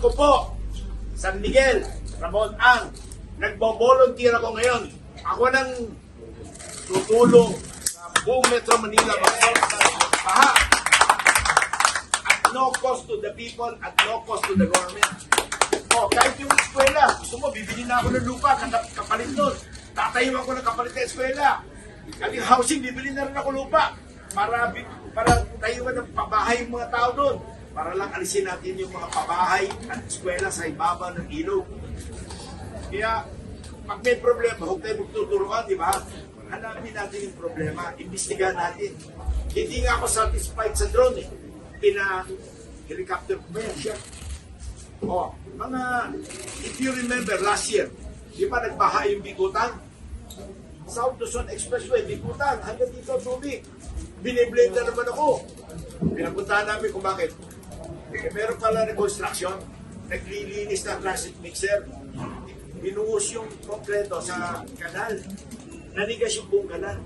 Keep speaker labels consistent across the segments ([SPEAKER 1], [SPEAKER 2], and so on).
[SPEAKER 1] Ako po, San Miguel, Ramon Ang, nagbo-volunteer ako ngayon. Ako nang tutulong sa buong Metro Manila mag-solve baha. At no cost to the people, at no cost to the government. O, kahit yung eskwela, gusto mo, bibili na ako ng lupa, kap- kapalit nun. Tatayo ako ng kapalit na eskwela. At yung housing, bibili na rin ako lupa. Para, para tayuan ng pabahay mga tao doon. Para lang alisin natin yung mga pabahay at eskwela sa ibaba ng ilog. Kaya, pag may problema, huwag tayo magtuturuan, di ba? Hanapin natin yung problema, imbestigahan natin. Hindi nga ako satisfied sa drone eh. Pina-helicopter ko ba siya? Oh, mga, if you remember last year, di ba nagbaha yung Bikutan? South Luzon Expressway, Bikutan, hanggang dito tubig. Biniblame na naman ako. Pinapuntahan namin kung bakit. Eh, meron pala na construction, naglilinis ng transit mixer, binuhos yung konkreto sa kanal. Nanigas yung buong kanal.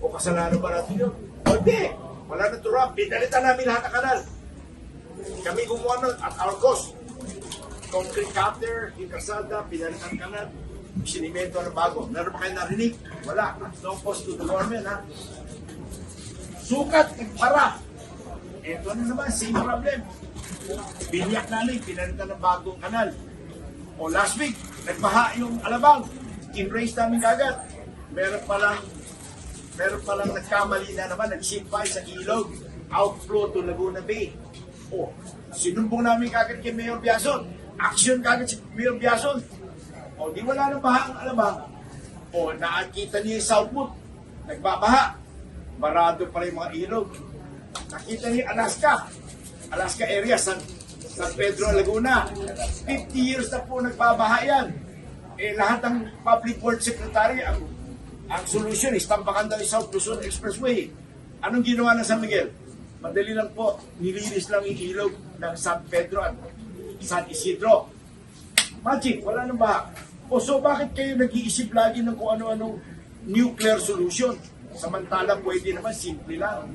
[SPEAKER 1] O kasalanan ba natin yun? Hindi. Wala na turap. Pinalitan namin lahat ng kanal. Kami gumawa nun at our cost. Concrete cutter, yung kasada, pinalitan kanal, sinimento ng bago. Meron ba kayo narinig? Wala. No cost to the government, ha? Sukat at para. Ito na naman, same problem. Binyak namin, pinalitan ng bagong kanal. O last week, nagbaha yung alabang. In-raise namin kagad. Meron palang meron palang nagkamali na naman, nagsimpay sa ilog. Outflow to Laguna Bay. O, sinumbong namin kagad kay Mayor Biason. Action kagad si Mayor Biason. O, di wala nang baha ang alabang. O, nakakita niyo yung Southwood. Nagbabaha. Barado pala yung mga ilog. Nakita niyo Alaska. Alaska area, San, San Pedro, Laguna. 50 years na po nagbabaha yan. Eh, lahat ng public works secretary, ang, ang solution is tambakan yung South Luzon Expressway. Anong ginawa ng San Miguel? Madali lang po, nilinis lang yung ilog ng San Pedro at San Isidro. Magic, wala nang baha. O so bakit kayo nag-iisip lagi ng kung ano-anong nuclear solution? Samantala pwede naman simple lang.